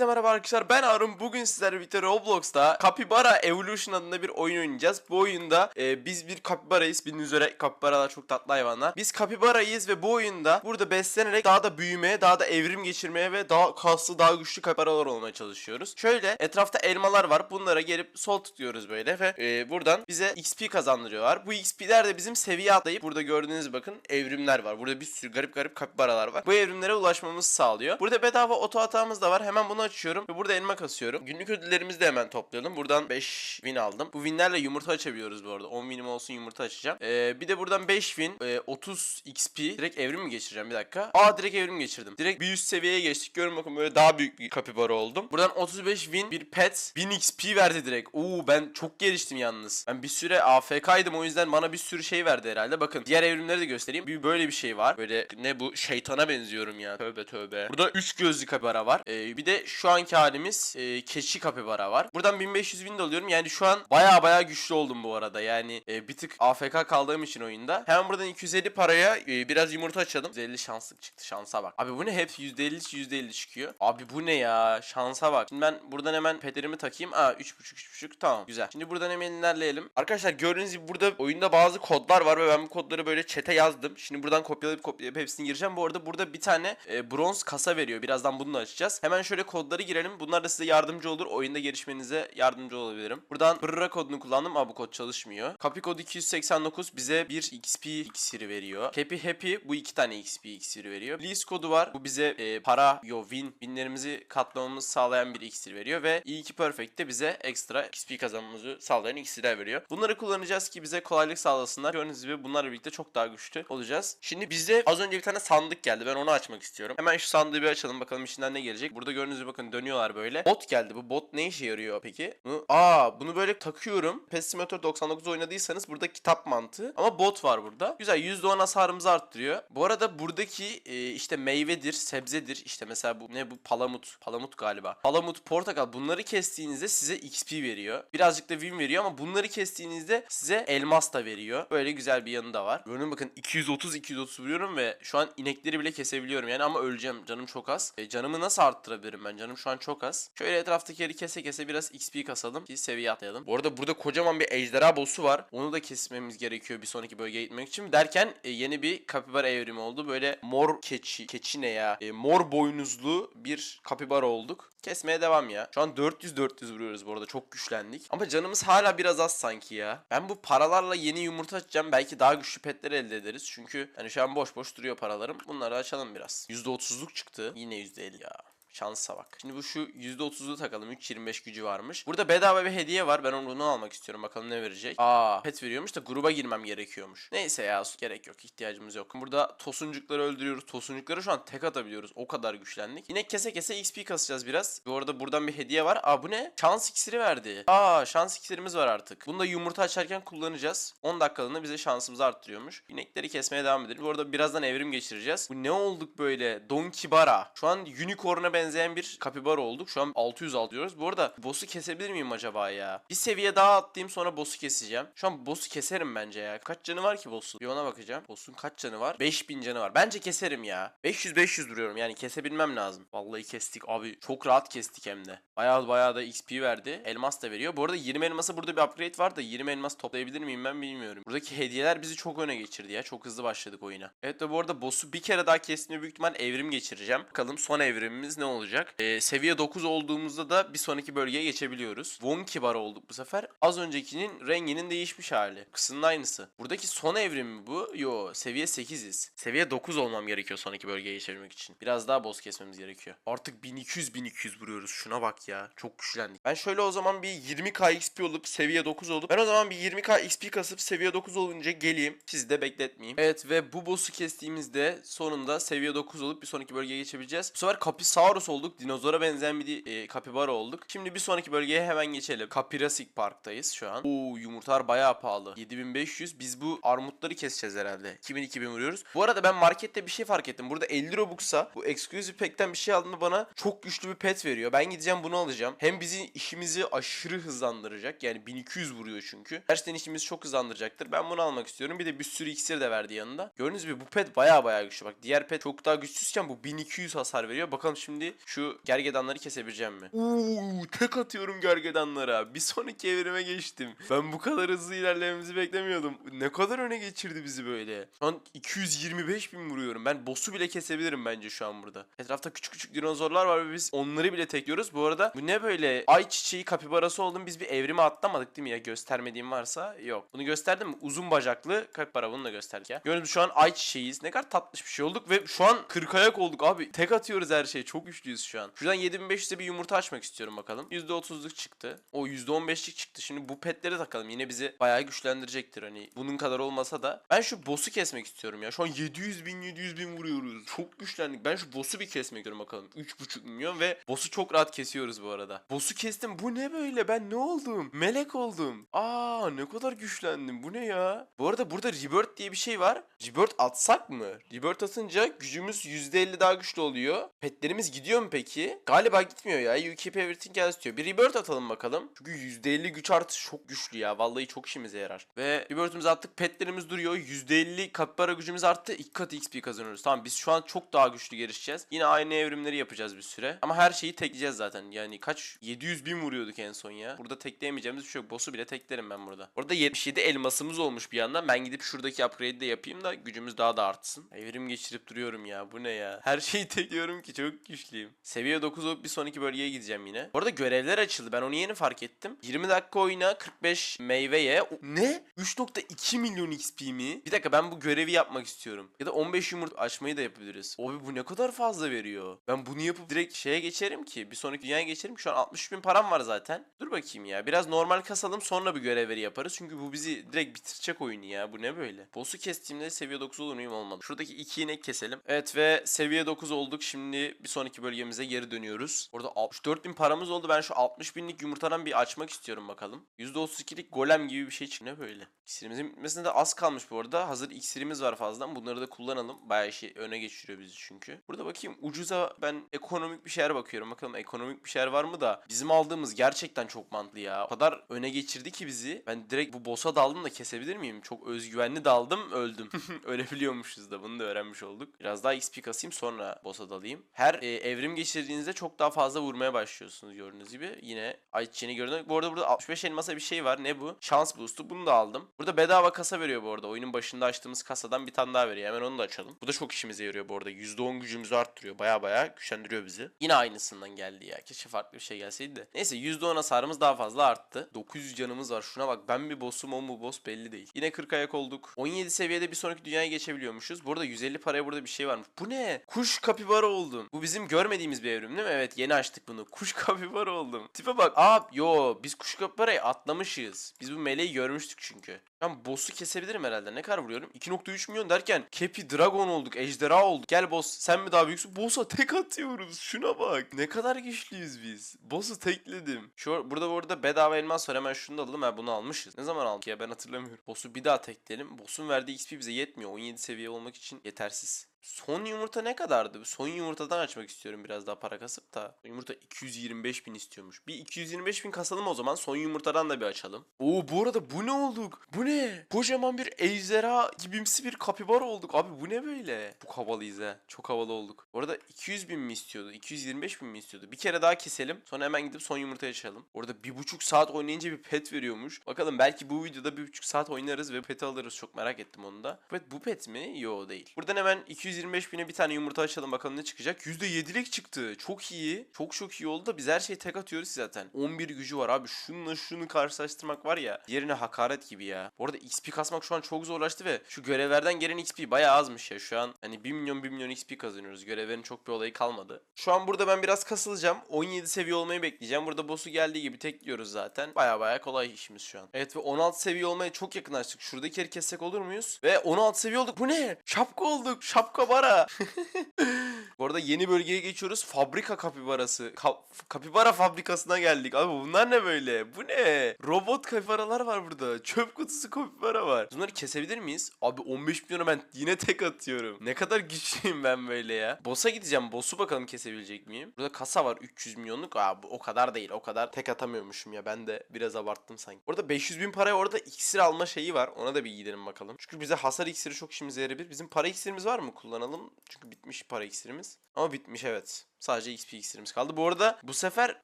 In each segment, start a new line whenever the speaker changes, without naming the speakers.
Herkese merhaba arkadaşlar ben Harun bugün sizlerle birlikte Roblox'ta Capybara Evolution adında bir oyun oynayacağız. Bu oyunda e, biz bir kapibarayız bildiğiniz üzere kapibaralar çok tatlı hayvanlar. Biz kapibarayız ve bu oyunda burada beslenerek daha da büyümeye daha da evrim geçirmeye ve daha kaslı daha güçlü kapibaralar olmaya çalışıyoruz. Şöyle etrafta elmalar var bunlara gelip sol tutuyoruz böyle ve e, buradan bize XP kazandırıyorlar. Bu XP'ler de bizim seviye atlayıp burada gördüğünüz bakın evrimler var. Burada bir sürü garip garip kapibaralar var. Bu evrimlere ulaşmamızı sağlıyor. Burada bedava oto hatamız da var. Hemen bunu açıyorum ve burada elma kasıyorum. Günlük ödüllerimizi de hemen toplayalım. Buradan 5 win aldım. Bu winlerle yumurta açabiliyoruz bu arada. 10 winim olsun yumurta açacağım. Ee, bir de buradan 5 win, e, 30 XP. Direkt evrim mi geçireceğim bir dakika. Aa direkt evrim geçirdim. Direkt bir üst seviyeye geçtik. Görün bakın böyle daha büyük bir kapibara oldum. Buradan 35 win bir pet 1000 XP verdi direkt. Oo ben çok geliştim yalnız. Ben bir süre AFK'ydım o yüzden bana bir sürü şey verdi herhalde. Bakın diğer evrimleri de göstereyim. Bir böyle bir şey var. Böyle ne bu şeytana benziyorum ya. Tövbe tövbe. Burada 3 gözlü kapibara var. Ee, bir de anki halimiz e, keçi kapibara var. Buradan 1500 win de alıyorum. Yani şu an baya baya güçlü oldum bu arada. Yani e, bir tık AFK kaldığım için oyunda. Hemen buradan 250 paraya e, biraz yumurta açalım. 150 şanslık çıktı. Şansa bak. Abi bu ne? Hep %50 %50 çıkıyor. Abi bu ne ya? Şansa bak. Şimdi ben buradan hemen pederimi takayım. Aa 3.5 3.5 tamam güzel. Şimdi buradan hemen ilerleyelim. Arkadaşlar gördüğünüz gibi burada oyunda bazı kodlar var ve ben bu kodları böyle chat'e yazdım. Şimdi buradan kopyalayıp kopyalayıp hepsini gireceğim. Bu arada burada bir tane e, bronz kasa veriyor. Birazdan bunu da açacağız. Hemen şöyle kodları girelim. Bunlar da size yardımcı olur. Oyunda gelişmenize yardımcı olabilirim. Buradan Brra kodunu kullandım ama bu kod çalışmıyor. Kapi kodu 289 bize bir XP iksiri veriyor. Happy Happy bu iki tane XP iksiri veriyor. Please kodu var. Bu bize e, para, yo win, winlerimizi katlamamızı sağlayan bir iksir veriyor ve iyi Perfect de bize ekstra XP kazanmamızı sağlayan iksirler veriyor. Bunları kullanacağız ki bize kolaylık sağlasınlar. Gördüğünüz gibi bunlarla birlikte çok daha güçlü olacağız. Şimdi bize az önce bir tane sandık geldi. Ben onu açmak istiyorum. Hemen şu sandığı bir açalım bakalım içinden ne gelecek. Burada gördüğünüz gibi bakın dönüyorlar böyle. Bot geldi. Bu bot ne işe yarıyor peki? Bunu, aa bunu böyle takıyorum. Pet Simulator 99 oynadıysanız burada kitap mantığı. Ama bot var burada. Güzel %10 hasarımızı arttırıyor. Bu arada buradaki e, işte meyvedir, sebzedir. İşte mesela bu ne bu palamut. Palamut galiba. Palamut, portakal bunları kestiğinizde size XP veriyor. Birazcık da win veriyor ama bunları kestiğinizde size elmas da veriyor. Böyle güzel bir yanı da var. Görün bakın 230 230 vuruyorum ve şu an inekleri bile kesebiliyorum yani ama öleceğim. Canım çok az. E, canımı nasıl arttırabilirim ben? Canım şu an çok az. Şöyle etraftakileri kese kese biraz XP kasalım ki seviye atlayalım. Bu arada burada kocaman bir ejderha boss'u var. Onu da kesmemiz gerekiyor bir sonraki bölgeye gitmek için. Derken e, yeni bir kapibara evrimi oldu. Böyle mor keçi, keçi ne ya? E, mor boynuzlu bir kapibara olduk. Kesmeye devam ya. Şu an 400-400 vuruyoruz bu arada. Çok güçlendik. Ama canımız hala biraz az sanki ya. Ben bu paralarla yeni yumurta açacağım. Belki daha güçlü petler elde ederiz. Çünkü hani şu an boş boş duruyor paralarım. Bunları açalım biraz. %30'luk çıktı. Yine %50 ya. Şansa bak. Şimdi bu şu %30'u takalım. 3.25 gücü varmış. Burada bedava bir hediye var. Ben onu almak istiyorum. Bakalım ne verecek. Aa pet veriyormuş da gruba girmem gerekiyormuş. Neyse ya gerek yok. ihtiyacımız yok. Burada tosuncukları öldürüyoruz. Tosuncukları şu an tek atabiliyoruz. O kadar güçlendik. Yine kese kese XP kasacağız biraz. Bu arada buradan bir hediye var. Aa bu ne? Şans iksiri verdi. Aa şans iksirimiz var artık. Bunu da yumurta açarken kullanacağız. 10 dakikalığına bize şansımızı arttırıyormuş. İnekleri kesmeye devam edelim. Bu arada birazdan evrim geçireceğiz. Bu ne olduk böyle? Donkibara. Şu an unicorn'a benzeyen bir kapibara olduk. Şu an 600 alıyoruz. Bu arada boss'u kesebilir miyim acaba ya? Bir seviye daha atlayayım sonra boss'u keseceğim. Şu an boss'u keserim bence ya. Kaç canı var ki boss'un? Bir ona bakacağım. Boss'un kaç canı var? 5000 canı var. Bence keserim ya. 500-500 duruyorum yani kesebilmem lazım. Vallahi kestik abi. Çok rahat kestik hem de. Bayağı bayağı da XP verdi. Elmas da veriyor. Bu arada 20 elması burada bir upgrade var da 20 elmas toplayabilir miyim ben bilmiyorum. Buradaki hediyeler bizi çok öne geçirdi ya. Çok hızlı başladık oyuna. Evet ve bu arada boss'u bir kere daha kestiğimde büyük ihtimal evrim geçireceğim. Bakalım son evrimimiz ne olacak? Ee, seviye 9 olduğumuzda da bir sonraki bölgeye geçebiliyoruz. Wonky bar olduk bu sefer. Az öncekinin renginin değişmiş hali. Kısının aynısı. Buradaki son evrim mi bu? Yo seviye 8'iz. Seviye 9 olmam gerekiyor sonraki bölgeye geçebilmek için. Biraz daha boss kesmemiz gerekiyor. Artık 1200-1200 vuruyoruz. Şuna bak ya. Çok güçlendik. Ben şöyle o zaman bir 20k XP olup seviye 9 olup ben o zaman bir 20k XP kasıp seviye 9 olunca geleyim. Sizi de bekletmeyeyim. Evet ve bu boss'u kestiğimizde sonunda seviye 9 olup bir sonraki bölgeye geçebileceğiz. Bu sefer Kapisaurus olduk. Dinozora benzeyen bir e, kapibara olduk. Şimdi bir sonraki bölgeye hemen geçelim. Kapirasik Park'tayız şu an. Oo yumurtalar bayağı pahalı. 7500. Biz bu armutları keseceğiz herhalde. 2000-2000 vuruyoruz. Bu arada ben markette bir şey fark ettim. Burada 50 Robux'a bu Exclusive Pack'ten bir şey aldığımda bana çok güçlü bir pet veriyor. Ben gideceğim bunu alacağım. Hem bizi işimizi aşırı hızlandıracak. Yani 1200 vuruyor çünkü. Gerçekten işimizi çok hızlandıracaktır. Ben bunu almak istiyorum. Bir de bir sürü iksir de verdi yanında. Gördüğünüz gibi bu pet bayağı bayağı güçlü. Bak diğer pet çok daha güçsüzken bu 1200 hasar veriyor. Bakalım şimdi Şu gergedanları kesebileceğim mi? Uuu tek atıyorum gergedanlara. Bir sonraki evrime geçtim. Ben bu kadar hızlı ilerlememizi beklemiyordum. Ne kadar öne geçirdi bizi böyle. Şu an 225 bin vuruyorum. Ben boss'u bile kesebilirim bence şu an burada. Etrafta küçük küçük dinozorlar var ve biz onları bile tekliyoruz. Bu arada bu ne böyle ay çiçeği kapibarası oldum. Biz bir evrime atlamadık değil mi ya? Göstermediğim varsa yok. Bunu gösterdim mi? Uzun bacaklı kapibara bunu da gösterdik ya. Gördüğünüz şu an ay çiçeğiyiz. Ne kadar tatlış bir şey olduk ve şu an 40 ayak olduk abi. Tek atıyoruz her şeyi. Çok güçlüyüz şu an. Şuradan 7500'e bir yumurta açmak istiyorum bakalım. %30'luk çıktı. O %15'lik çıktı. Şimdi bu petleri takalım. Yine bizi bayağı güçlendirecektir hani. Bunun kadar olmasa da. Ben şu boss'u kesmek istiyorum ya. Şu an 700 bin 700 bin vuruyoruz. Çok güçlendik. Ben şu boss'u bir kesmek istiyorum bakalım. 3,5 milyon ve boss'u çok rahat kesiyoruz bu arada. Boss'u kestim. Bu ne böyle? Ben ne oldum? Melek oldum. Aa ne kadar güçlendim. Bu ne ya? Bu arada burada Rebirth diye bir şey var. Rebirth atsak mı? Rebirth atınca gücümüz %50 daha güçlü oluyor. Petlerimiz gidiyor mu peki? Galiba gitmiyor ya. You keep everything else diyor. Bir Rebirth atalım bakalım. Çünkü %50 güç artışı çok güçlü ya. Vallahi çok işimize yarar. Ve Rebirth'ümüzü attık. Petlerimiz duruyor. %50 kapibara gücümüz arttı. İki katı XP kazanıyoruz. Tamam biz şu an çok daha güçlü gelişeceğiz. Yine aynı evrimleri yapacağız bir süre. Ama her şeyi tekleyeceğiz zaten. Yani kaç? 700 bin vuruyorduk en son ya. Burada tekleyemeyeceğimiz bir şey yok. Boss'u bile teklerim ben burada. Orada 77 elmasımız olmuş bir yandan. Ben gidip şuradaki upgrade'i de yapayım da gücümüz daha da artsın. Evrim geçirip duruyorum ya. Bu ne ya? Her şeyi tekliyorum ki çok güçlüyüm. Seviye 9 olup bir sonraki bölgeye gideceğim yine. Bu arada görevler açıldı. Ben onu yeni fark ettim. 20 dakika oyna 45 meyveye. Ne? 3.2 milyon XP mi? Bir dakika ben bu görevi yapmak istiyorum. Ya da 15 yumurta açmayı da yapabiliriz. Abi bu ne kadar fazla veriyor. Ben bunu yapıp direkt şeye geçerim ki. Bir sonraki dünyaya geçerim. Şu an 60 bin param var zaten. Dur bakayım ya. Biraz normal kasalım sonra bir görevleri yaparız. Çünkü bu bizi direkt bitirecek oyunu ya. Bu ne böyle? Boss'u kestiğimde seviye 9 olur muyum olmadı. Şuradaki iki inek keselim. Evet ve seviye 9 olduk. Şimdi bir sonraki bölgemize geri dönüyoruz. Orada 64 bin paramız oldu. Ben şu 60 binlik yumurtadan bir açmak istiyorum bakalım. %32'lik golem gibi bir şey. Ne böyle? İksirimizin bitmesine de az kalmış bu arada. Hazır iksirimiz var fazladan. Bunları da kullanalım. Bayağı işi öne geçiriyor bizi çünkü. Burada bakayım ucuza ben ekonomik bir şeyler bakıyorum. Bakalım ekonomik bir şeyler var mı da. Bizim aldığımız gerçekten çok mantıklı ya. O kadar öne geçirdi ki bizi. Ben direkt bu boss'a daldım da kesebilir miyim? Çok özgüvenli daldım öldüm. Ölebiliyormuşuz da bunu da öğrenmiş olduk. Biraz daha XP kasayım sonra boss'a dalayım. Her e, evrim geçirdiğinizde çok daha fazla vurmaya başlıyorsunuz gördüğünüz gibi. Yine ayçiçeğini gördüm. Bu arada burada 65 elmasa bir şey var. Ne bu? Şans boost'u. Bunu da aldım. Burada bedava kasa veriyor bu arada. Oyunun başında açtığımız kasadan bir tane daha veriyor. Hemen onu da açalım. Bu da çok işimize yarıyor bu arada. %10 gücümüzü arttırıyor. Baya baya güçlendiriyor bizi. Yine aynısından geldi ya. Keşke farklı bir şey gelseydi de. Neyse %10 hasarımız daha fazla arttı. 900 canımız var. Şuna bak. Ben bir boss'um o mu boss belli değil. Yine 40 ayak olduk. 17 seviyede bir sonraki dünyaya geçebiliyormuşuz. Burada 150 paraya burada bir şey varmış. Bu ne? Kuş kapibara oldum. Bu bizim görmediğimiz bir evrim değil mi? Evet yeni açtık bunu. Kuş kapibara oldum. Tipe bak. Aa yo biz kuş kapibarayı atlamışız. Biz bu meleği görmüştük çünkü. Ben boss'u kesebilirim herhalde. Ne kadar vuruyorum? 2.3 milyon derken Kepi Dragon olduk. Ejderha olduk. Gel boss sen mi daha büyüksün? Boss'a tek atıyoruz. Şuna bak. Ne kadar güçlüyüz biz. Boss'u tekledim. Şu burada bu arada bedava elmas var. Hemen şunu da alalım. Ha bunu almışız. Ne zaman aldık ya ben hatırlamıyorum. Boss'u bir daha tekleyelim. Boss'un verdiği XP bize yetmiyor. 17 seviye olmak için yetersiz. Son yumurta ne kadardı? Son yumurtadan açmak istiyorum biraz daha para kasıp da. Yumurta 225 bin istiyormuş. Bir 225 bin kasalım o zaman. Son yumurtadan da bir açalım. Oo bu arada bu ne olduk? Bu ne? Kocaman bir ejderha gibimsi bir kapibara olduk. Abi bu ne böyle? Çok havalıyız he. Çok havalı olduk. Bu arada 200 bin mi istiyordu? 225 bin mi istiyordu? Bir kere daha keselim. Sonra hemen gidip son yumurtayı açalım. Orada bir buçuk saat oynayınca bir pet veriyormuş. Bakalım belki bu videoda bir buçuk saat oynarız ve peti alırız. Çok merak ettim onu da. Bu pet, bu pet mi? Yo değil. Buradan hemen 225 bine bir tane yumurta açalım bakalım ne çıkacak. %7'lik çıktı. Çok iyi. Çok çok iyi oldu da biz her şeyi tek atıyoruz zaten. 11 gücü var abi. Şununla şunu karşılaştırmak var ya. Yerine hakaret gibi ya. Bu arada XP kasmak şu an çok zorlaştı ve şu görevlerden gelen XP bayağı azmış ya. Şu an hani 1 milyon 1 milyon XP kazanıyoruz. Görevlerin çok bir olayı kalmadı. Şu an burada ben biraz kasılacağım. 17 seviye olmayı bekleyeceğim. Burada boss'u geldiği gibi tekliyoruz zaten. Baya baya kolay işimiz şu an. Evet ve 16 seviye olmaya çok yakınlaştık. Şuradaki yeri kessek olur muyuz? Ve 16 seviye olduk. Bu ne? Şapka olduk. Şapka bara. Bu arada yeni bölgeye geçiyoruz. Fabrika kapibarası. Ka- kapibara fabrikasına geldik. Abi bunlar ne böyle? Bu ne? Robot kapibaralar var burada. Çöp kutusu kapibara var. Bunları kesebilir miyiz? Abi 15 milyona ben yine tek atıyorum. Ne kadar güçlüyüm ben böyle ya. Boss'a gideceğim. Boss'u bakalım kesebilecek miyim? Burada kasa var 300 milyonluk. Abi o kadar değil. O kadar tek atamıyormuşum ya. Ben de biraz abarttım sanki. Orada 500 bin paraya orada iksir alma şeyi var. Ona da bir gidelim bakalım. Çünkü bize hasar iksiri çok işimize yarayabilir. Bizim para iksirimiz var mı? Kullanalım. Çünkü bitmiş para iksirimiz. Ama bitmiş evet. Sadece XP iksirimiz kaldı. Bu arada bu sefer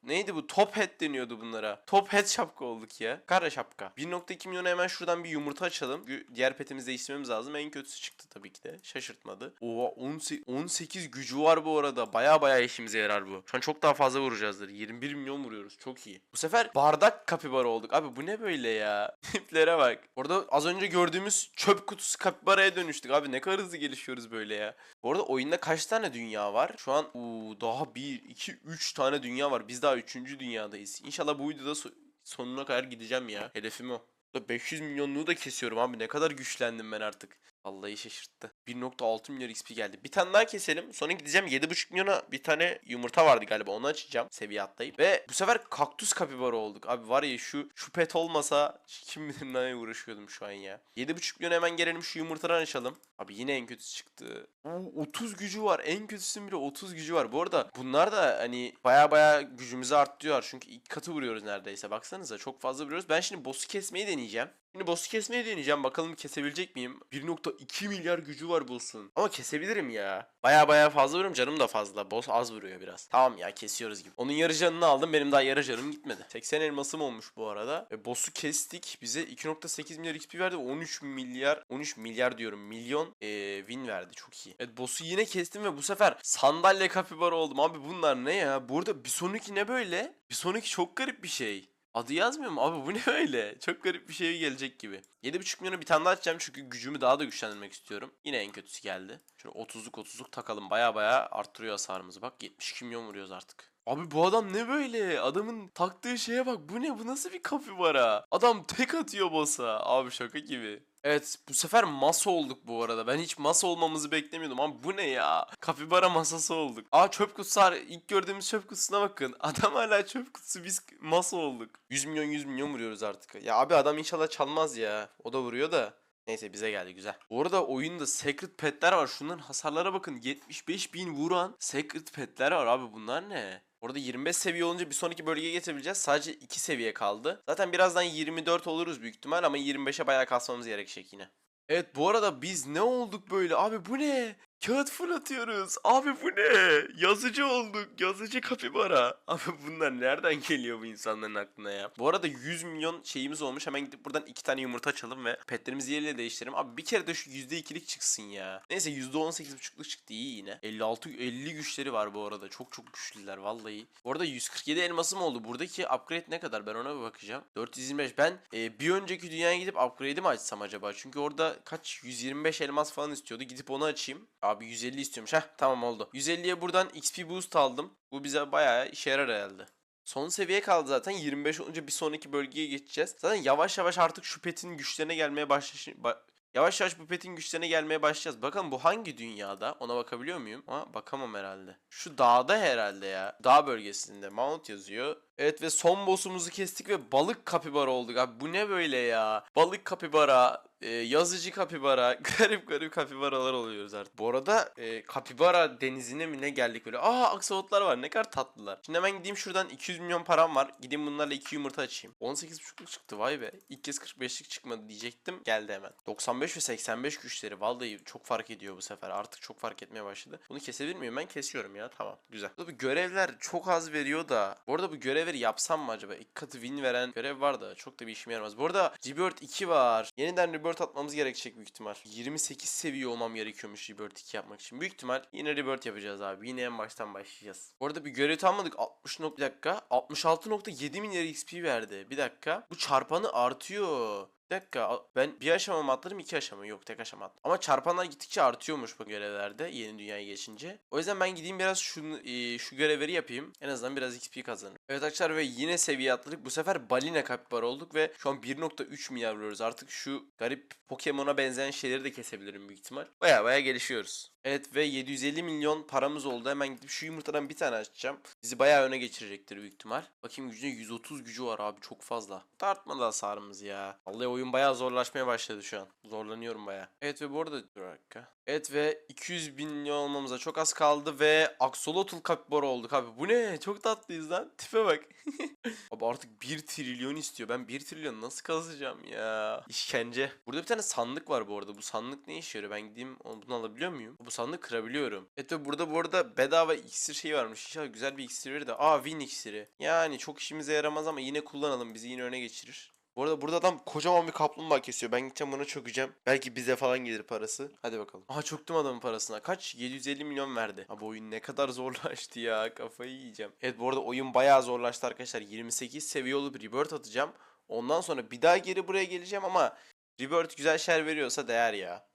neydi bu? Top head deniyordu bunlara. Top head şapka olduk ya. Kara şapka. 1.2 milyona hemen şuradan bir yumurta açalım. Diğer petimizi değiştirmemiz lazım. En kötüsü çıktı tabii ki de. Şaşırtmadı. Oha 18, 18 gücü var bu arada. Baya baya işimize yarar bu. Şu an çok daha fazla vuracağızdır. 21 milyon vuruyoruz. Çok iyi. Bu sefer bardak kapibara olduk. Abi bu ne böyle ya? Tiplere bak. Orada az önce gördüğümüz çöp kutusu kapibaraya dönüştük. Abi ne kadar hızlı gelişiyoruz böyle ya. Bu arada oyunda kaç tane dünya var? Şu an uu, daha 1, 2, 3 tane dünya var. Biz daha 3. dünyadayız. İnşallah bu videoda so- sonuna kadar gideceğim ya. Hedefim o. Da 500 milyonluğu da kesiyorum abi. Ne kadar güçlendim ben artık. Vallahi şaşırttı. 1.6 milyon XP geldi. Bir tane daha keselim. Sonra gideceğim 7.5 milyona bir tane yumurta vardı galiba. Onu açacağım seviye atlayıp. Ve bu sefer kaktüs kapibara olduk. Abi var ya şu şu pet olmasa kim bilir neye uğraşıyordum şu an ya. 7.5 milyon hemen gelelim şu yumurtadan açalım. Abi yine en kötüsü çıktı. Oo, 30 gücü var. En kötüsünün bile 30 gücü var. Bu arada bunlar da hani baya baya gücümüzü arttırıyor. Çünkü ilk katı vuruyoruz neredeyse. Baksanıza çok fazla vuruyoruz. Ben şimdi boss'u kesmeyi deneyeceğim. Şimdi boss'u kesmeyi deneyeceğim. Bakalım kesebilecek miyim? 1.2 milyar gücü var boss'un. Ama kesebilirim ya. Baya baya fazla vuruyorum. Canım da fazla. Boss az vuruyor biraz. Tamam ya kesiyoruz gibi. Onun yarı canını aldım. Benim daha yarı canım gitmedi. 80 elmasım olmuş bu arada. E, boss'u kestik. Bize 2.8 milyar XP verdi. 13 milyar 13 milyar diyorum. Milyon e, win verdi. Çok iyi. Evet boss'u yine kestim ve bu sefer sandalye kapibara oldum. Abi bunlar ne ya? Burada bir sonraki ne böyle? Bir sonraki çok garip bir şey. Adı yazmıyor mu? Abi bu ne öyle? Çok garip bir şey gelecek gibi. 7.5 milyonu bir tane daha açacağım çünkü gücümü daha da güçlendirmek istiyorum. Yine en kötüsü geldi. Şöyle 30'luk 30'luk takalım. Baya baya arttırıyor hasarımızı. Bak 72 milyon vuruyoruz artık. Abi bu adam ne böyle? Adamın taktığı şeye bak. Bu ne? Bu nasıl bir kapibara? Adam tek atıyor boss'a. Abi şaka gibi. Evet bu sefer masa olduk bu arada. Ben hiç masa olmamızı beklemiyordum ama bu ne ya? Kapibara masası olduk. Aa çöp kutusu var. İlk gördüğümüz çöp kutusuna bakın. Adam hala çöp kutusu biz masa olduk. 100 milyon 100 milyon vuruyoruz artık. Ya abi adam inşallah çalmaz ya. O da vuruyor da. Neyse bize geldi güzel. Bu arada oyunda secret petler var. Şunların hasarlara bakın. 75 bin vuran secret petler var abi bunlar ne? Orada 25 seviye olunca bir sonraki bölgeye geçebileceğiz. Sadece 2 seviye kaldı. Zaten birazdan 24 oluruz büyük ihtimal ama 25'e bayağı kasmamız gerekecek yine. Evet bu arada biz ne olduk böyle? Abi bu ne? Kağıt fırlatıyoruz. Abi bu ne? Yazıcı olduk. Yazıcı kapibara. Abi bunlar nereden geliyor bu insanların aklına ya? Bu arada 100 milyon şeyimiz olmuş. Hemen gidip buradan iki tane yumurta açalım ve petlerimizi yerle değiştirelim. Abi bir kere de şu %2'lik çıksın ya. Neyse %18,5'luk çıktı iyi yine. 56 50 güçleri var bu arada. Çok çok güçlüler vallahi. Bu arada 147 elmasım oldu. Buradaki upgrade ne kadar? Ben ona bir bakacağım. 425. Ben e, bir önceki dünyaya gidip upgrade'i mi açsam acaba? Çünkü orada kaç 125 elmas falan istiyordu. Gidip onu açayım. Abi 150 istiyormuş. Heh tamam oldu. 150'ye buradan XP boost aldım. Bu bize bayağı işe yarar herhalde. Son seviye kaldı zaten. 25 olunca bir sonraki bölgeye geçeceğiz. Zaten yavaş yavaş artık şu petin güçlerine gelmeye başlaş... ba- Yavaş yavaş bu petin güçlerine gelmeye başlayacağız. Bakalım bu hangi dünyada? Ona bakabiliyor muyum? Ama bakamam herhalde. Şu dağda herhalde ya. Dağ bölgesinde. Mount yazıyor. Evet ve son boss'umuzu kestik ve balık kapibara olduk. Abi bu ne böyle ya? Balık kapibara, e, yazıcı kapibara, garip garip kapibaralar oluyoruz artık. Bu arada e, kapibara denizine mi ne geldik böyle? Aa aksolotlar var ne kadar tatlılar. Şimdi hemen gideyim şuradan 200 milyon param var. Gideyim bunlarla 2 yumurta açayım. 18.5'luk çıktı vay be. İlk kez 45'lik çıkmadı diyecektim. Geldi hemen. 95 ve 85 güçleri vallahi çok fark ediyor bu sefer. Artık çok fark etmeye başladı. Bunu kesebilir miyim? Ben kesiyorum ya tamam güzel. Bu görevler çok az veriyor da. Bu arada bu görevleri yapsam mı acaba? İlk katı win veren görev var da çok da bir işime yaramaz. Bu arada Rebirth 2 var. Yeniden Rebirth atmamız gerekecek büyük ihtimal. 28 seviye olmam gerekiyormuş Rebirth 2 yapmak için. Büyük ihtimal yine Rebirth yapacağız abi. Yine en baştan başlayacağız. Bu arada bir görev almadık. 60 nok bir dakika. 66.7 milyar XP verdi. Bir dakika. Bu çarpanı artıyor. Bir dakika ben bir aşama mı atladım iki aşama yok tek aşama atladım. Ama çarpanlar gittikçe artıyormuş bu görevlerde yeni dünyaya geçince. O yüzden ben gideyim biraz şunu, e, şu görevleri yapayım. En azından biraz XP kazanırım. Evet arkadaşlar ve yine seviye atladık. Bu sefer balina kapibara olduk ve şu an 1.3 milyar vuruyoruz. Artık şu garip Pokemon'a benzeyen şeyleri de kesebilirim büyük ihtimal. Baya baya gelişiyoruz. Evet ve 750 milyon paramız oldu. Hemen gidip şu yumurtadan bir tane açacağım. Bizi bayağı öne geçirecektir büyük ihtimal. Bakayım gücüne 130 gücü var abi çok fazla. Tartmadı hasarımız ya. Vallahi oyun bayağı zorlaşmaya başladı şu an. Zorlanıyorum bayağı. Evet ve bu arada bir dakika. Evet ve 200 bin olmamıza çok az kaldı ve Axolotl kapibara olduk abi. Bu ne? Çok tatlıyız lan. Tipe bak. abi artık 1 trilyon istiyor. Ben 1 trilyon nasıl kazacağım ya? İşkence. Burada bir tane sandık var bu arada. Bu sandık ne işe yarıyor? Ben gideyim bunu alabiliyor muyum? Bu sandık kırabiliyorum. Evet ve burada bu arada bedava iksir şeyi varmış. İnşallah güzel bir iksir verir de. Aa win iksiri. Yani çok işimize yaramaz ama yine kullanalım. Bizi yine öne geçirir. Bu arada burada adam kocaman bir kaplumbağa kesiyor. Ben gideceğim bunu çökeceğim. Belki bize falan gelir parası. Hadi bakalım. Aha çöktüm adamın parasına. Kaç? 750 milyon verdi. Abi oyun ne kadar zorlaştı ya. Kafayı yiyeceğim. Evet bu arada oyun bayağı zorlaştı arkadaşlar. 28 seviye olup rebirth atacağım. Ondan sonra bir daha geri buraya geleceğim ama rebirth güzel şeyler veriyorsa değer ya.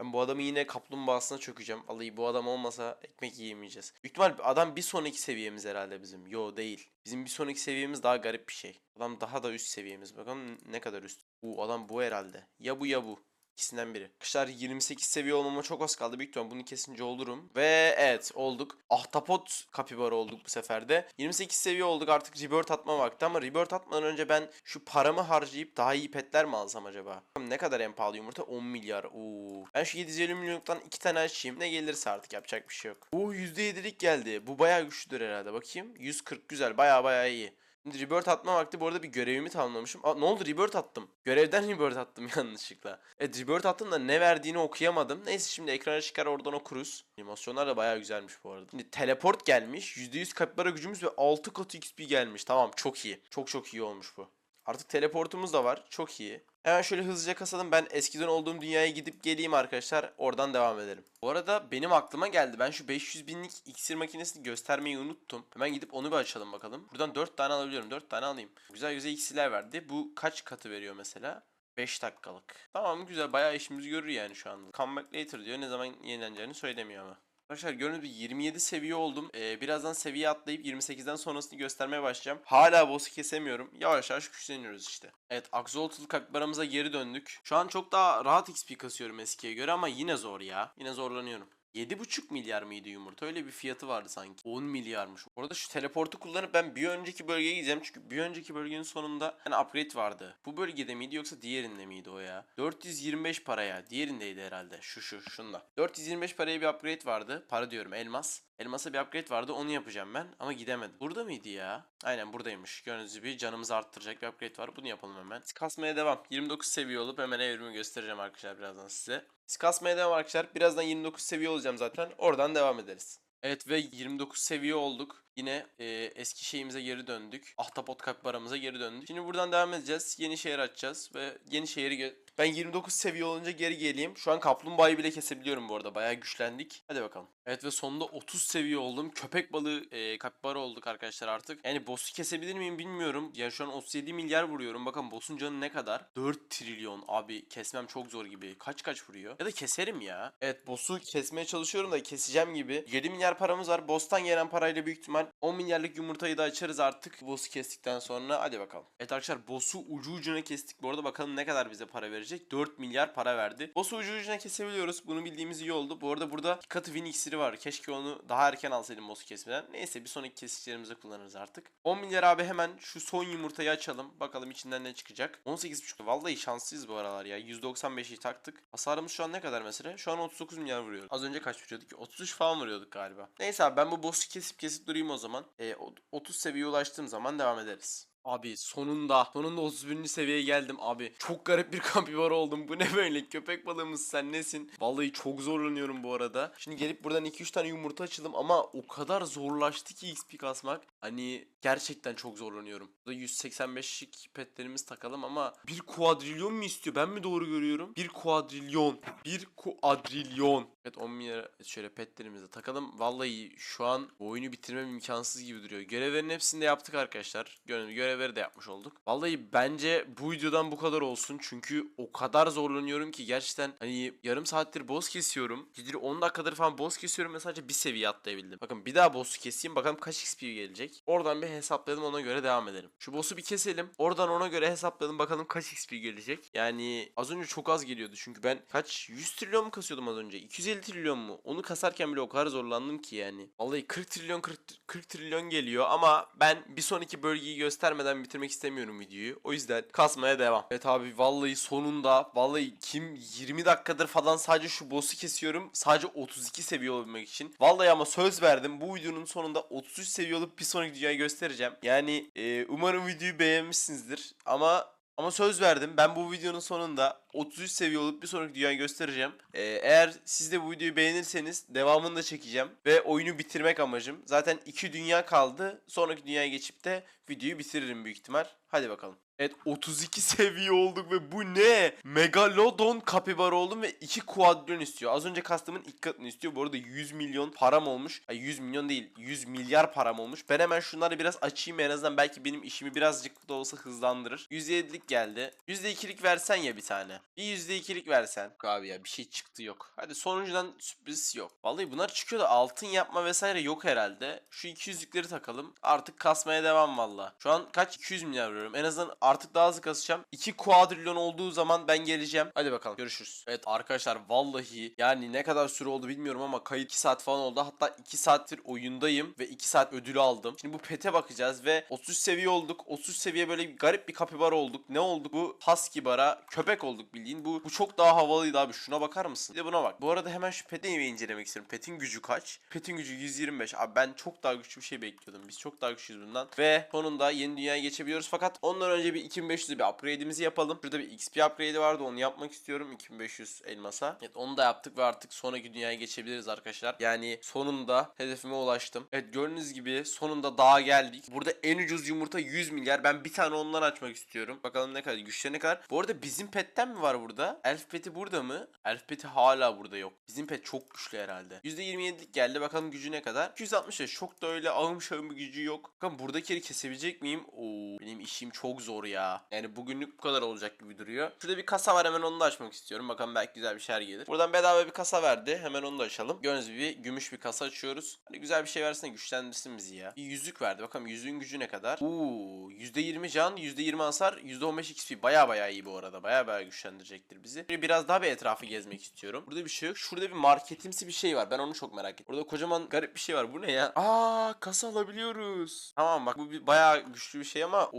Ben bu adamı yine kaplumbağasına çökeceğim. Vallahi bu adam olmasa ekmek yiyemeyeceğiz. Büyük ihtimal adam bir sonraki seviyemiz herhalde bizim. Yo değil. Bizim bir sonraki seviyemiz daha garip bir şey. Adam daha da üst seviyemiz. Bakalım ne kadar üst. Bu adam bu herhalde. Ya bu ya bu. İkisinden biri. Arkadaşlar 28 seviye olmama çok az kaldı. Büyük bunu kesince olurum. Ve evet olduk. Ahtapot kapibara olduk bu sefer de. 28 seviye olduk artık rebirth atma vakti ama rebirth atmadan önce ben şu paramı harcayıp daha iyi petler mi alsam acaba? Ne kadar en pahalı yumurta? 10 milyar. Oo. Ben şu 750 milyonluktan iki tane açayım. Ne gelirse artık yapacak bir şey yok. Oo %7'lik geldi. Bu bayağı güçlüdür herhalde. Bakayım. 140 güzel. Bayağı bayağı iyi. Şimdi rebirth atma vakti bu arada bir görevimi tamamlamışım. Aa, ne oldu rebirth attım. Görevden rebirth attım yanlışlıkla. Evet rebirth attım da ne verdiğini okuyamadım. Neyse şimdi ekrana çıkar oradan okuruz. Animasyonlar da bayağı güzelmiş bu arada. Şimdi teleport gelmiş. %100 kapibara gücümüz ve 6 katı XP gelmiş. Tamam çok iyi. Çok çok iyi olmuş bu. Artık teleportumuz da var. Çok iyi. Hemen şöyle hızlıca kasalım. Ben eskiden olduğum dünyaya gidip geleyim arkadaşlar. Oradan devam edelim. Bu arada benim aklıma geldi. Ben şu 500 binlik iksir makinesini göstermeyi unuttum. Hemen gidip onu bir açalım bakalım. Buradan 4 tane alabiliyorum. 4 tane alayım. Güzel güzel iksirler verdi. Bu kaç katı veriyor mesela? 5 dakikalık. Tamam güzel bayağı işimizi görür yani şu anda. Comeback later diyor. Ne zaman yenileneceğini söylemiyor ama. Arkadaşlar gördüğünüz gibi 27 seviye oldum. Ee, birazdan seviye atlayıp 28'den sonrasını göstermeye başlayacağım. Hala boss'u kesemiyorum. Yavaş yavaş güçleniyoruz işte. Evet Axolotl kapibaramıza geri döndük. Şu an çok daha rahat XP kasıyorum eskiye göre ama yine zor ya. Yine zorlanıyorum. 7,5 milyar mıydı yumurta? Öyle bir fiyatı vardı sanki. 10 milyarmış. Orada şu teleportu kullanıp ben bir önceki bölgeye gideceğim. Çünkü bir önceki bölgenin sonunda yani upgrade vardı. Bu bölgede miydi yoksa diğerinde miydi o ya? 425 paraya. Diğerindeydi herhalde. Şu şu şunda. 425 paraya bir upgrade vardı. Para diyorum elmas. Elmasa bir upgrade vardı onu yapacağım ben ama gidemedim. Burada mıydı ya? Aynen buradaymış. Gördüğünüz gibi canımızı arttıracak bir upgrade var. Bunu yapalım hemen. Kasmaya devam. 29 seviye olup hemen evrimi göstereceğim arkadaşlar birazdan size. Biz kasmaya devam arkadaşlar. Birazdan 29 seviye olacağım zaten. Oradan devam ederiz. Evet ve 29 seviye olduk. Yine e, eski şeyimize geri döndük. Ahtapot kapibaramıza geri döndük. Şimdi buradan devam edeceğiz. Yeni şehir açacağız ve yeni şehri ben 29 seviye olunca geri geleyim. Şu an kaplumbağayı bile kesebiliyorum bu arada. Bayağı güçlendik. Hadi bakalım. Evet ve sonunda 30 seviye oldum. Köpek balığı e, kapibara olduk arkadaşlar artık. Yani boss'u kesebilir miyim bilmiyorum. Yani şu an 37 milyar vuruyorum. Bakın boss'un canı ne kadar? 4 trilyon. Abi kesmem çok zor gibi. Kaç kaç vuruyor? Ya da keserim ya. Evet boss'u kesmeye çalışıyorum da keseceğim gibi. 7 milyar paramız var. Boss'tan gelen parayla büyük ihtimal 10 milyarlık yumurtayı da açarız artık. Boss'u kestikten sonra. Hadi bakalım. Evet arkadaşlar boss'u ucu ucuna kestik. Bu arada bakalım ne kadar bize para verecek. 4 milyar para verdi. Boss'u ucu ucuna kesebiliyoruz. Bunu bildiğimiz iyi oldu. Bu arada burada katı win iksiri var. Keşke onu daha erken alsaydım boss'u kesmeden. Neyse bir sonraki kesişlerimizde kullanırız artık. 10 milyar abi hemen şu son yumurtayı açalım. Bakalım içinden ne çıkacak. 18.5 vallahi şanslıyız bu aralar ya. 195'i taktık. Hasarımız şu an ne kadar mesela? Şu an 39 milyar vuruyoruz. Az önce kaç vuruyorduk ki? 33 falan vuruyorduk galiba. Neyse abi ben bu boss'u kesip kesip durayım o zaman. E, o- 30 seviyeye ulaştığım zaman devam ederiz. Abi sonunda sonunda 31. seviyeye geldim abi. Çok garip bir kapibara oldum. Bu ne böyle? Köpek balığımız sen nesin? Vallahi çok zorlanıyorum bu arada. Şimdi gelip buradan 2-3 tane yumurta açalım ama o kadar zorlaştı ki XP kasmak. Hani gerçekten çok zorlanıyorum. Burada 185'lik petlerimiz takalım ama bir kuadrilyon mu istiyor? Ben mi doğru görüyorum? Bir kuadrilyon. Bir kuadrilyon. Evet 10 milyar şöyle petlerimizi takalım. Vallahi şu an oyunu bitirmem imkansız gibi duruyor. Görevlerin hepsini de yaptık arkadaşlar. Gönül görevleri de yapmış olduk. Vallahi bence bu videodan bu kadar olsun. Çünkü o kadar zorlanıyorum ki gerçekten hani yarım saattir boss kesiyorum. Gidiri 10 dakikadır falan boss kesiyorum ve sadece bir seviye atlayabildim. Bakın bir daha boss'u keseyim bakalım kaç XP gelecek. Oradan bir hesaplayalım ona göre devam edelim. Şu boss'u bir keselim. Oradan ona göre hesaplayalım bakalım kaç XP gelecek. Yani az önce çok az geliyordu çünkü ben kaç 100 trilyon mu kasıyordum az önce? 250 trilyon mu? Onu kasarken bile o kadar zorlandım ki yani. Vallahi 40 trilyon 40, 40 trilyon geliyor ama ben bir sonraki bölgeyi göstermeden vermeden bitirmek istemiyorum videoyu. O yüzden kasmaya devam. Evet abi vallahi sonunda vallahi kim 20 dakikadır falan sadece şu boss'u kesiyorum. Sadece 32 seviye olabilmek için. Vallahi ama söz verdim. Bu videonun sonunda 33 seviye olup bir sonraki dünyayı göstereceğim. Yani e, umarım videoyu beğenmişsinizdir. Ama ama söz verdim. Ben bu videonun sonunda 33 seviye olup bir sonraki dünyayı göstereceğim. Ee, eğer siz de bu videoyu beğenirseniz devamını da çekeceğim. Ve oyunu bitirmek amacım. Zaten 2 dünya kaldı. Sonraki dünyaya geçip de videoyu bitiririm büyük ihtimal. Hadi bakalım. Evet 32 seviye olduk ve bu ne? Megalodon kapibara oldum ve 2 kuadron istiyor. Az önce kastımın ilk katını istiyor. Bu arada 100 milyon param olmuş. Ay 100 milyon değil 100 milyar param olmuş. Ben hemen şunları biraz açayım en azından belki benim işimi birazcık da olsa hızlandırır. %7'lik geldi. %2'lik versen ya bir tane. Bir %2'lik versen. Yok Abi ya bir şey çıktı yok. Hadi sonuncudan sürpriz yok. Vallahi bunlar çıkıyor da altın yapma vesaire yok herhalde. Şu 200'lükleri takalım. Artık kasmaya devam valla. Şu an kaç? 200 milyar veriyorum. En azından artık daha hızlı kasacağım. 2 kuadrilyon olduğu zaman ben geleceğim. Hadi bakalım görüşürüz. Evet arkadaşlar vallahi yani ne kadar süre oldu bilmiyorum ama kayıt 2 saat falan oldu. Hatta 2 saattir oyundayım ve 2 saat ödülü aldım. Şimdi bu pete bakacağız ve 33 seviye olduk. 33 seviye böyle bir garip bir kapibara olduk. Ne olduk? Bu husky bara köpek olduk bildiğin. Bu, bu çok daha havalıydı abi. Şuna bakar mısın? Bir de buna bak. Bu arada hemen şu peti incelemek istiyorum. Petin gücü kaç? Petin gücü 125. Abi ben çok daha güçlü bir şey bekliyordum. Biz çok daha güçlüyüz bundan. Ve sonunda yeni dünyaya geçebiliyoruz. Fakat ondan önce bir 2500'e bir upgrade'imizi yapalım. Şurada bir XP upgrade'i vardı. Onu yapmak istiyorum. 2500 elmasa. Evet onu da yaptık ve artık sonraki dünyaya geçebiliriz arkadaşlar. Yani sonunda hedefime ulaştım. Evet gördüğünüz gibi sonunda dağa geldik. Burada en ucuz yumurta 100 milyar. Ben bir tane ondan açmak istiyorum. Bakalım ne kadar güçleri ne kadar. Bu arada bizim petten mi var burada? Elf peti burada mı? Elf peti hala burada yok. Bizim pet çok güçlü herhalde. %27'lik geldi. Bakalım gücü ne kadar? 265. Çok da öyle ağım şağım bir gücü yok. Bakalım buradakileri kesebilecek miyim? Oo, benim işim çok zor. Yani bugünlük bu kadar olacak gibi duruyor. Şurada bir kasa var hemen onu da açmak istiyorum. Bakalım belki güzel bir şeyler gelir. Buradan bedava bir kasa verdi. Hemen onu da açalım. Gördüğünüz gibi gümüş bir kasa açıyoruz. Hani güzel bir şey versene güçlendirsin bizi ya. Bir yüzük verdi. Bakalım yüzüğün gücü ne kadar? Oo, %20 can, %20 hasar, %15 XP. Baya baya iyi bu arada. Baya baya güçlendirecektir bizi. Böyle Biraz daha bir etrafı gezmek istiyorum. Burada bir şey yok. Şurada bir marketimsi bir şey var. Ben onu çok merak ettim. Burada kocaman garip bir şey var. Bu ne ya? Aa, kasa alabiliyoruz. Tamam bak bu bir bayağı güçlü bir şey ama oo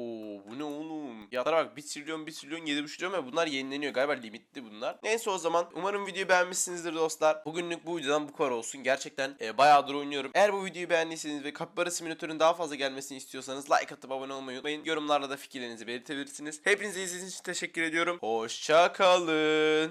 bu ne oğlum? Fiyatlara bak 1 trilyon 1 trilyon 7,5 trilyon ve bunlar yenileniyor. Galiba limitli bunlar. Neyse o zaman umarım videoyu beğenmişsinizdir dostlar. Bugünlük bu videodan bu kadar olsun. Gerçekten e, bayağıdır oynuyorum. Eğer bu videoyu beğendiyseniz ve Kapibara Simülatör'ün daha fazla gelmesini istiyorsanız like atıp abone olmayı unutmayın. Yorumlarda da fikirlerinizi belirtebilirsiniz. Hepinize izlediğiniz için teşekkür ediyorum. Hoşça kalın.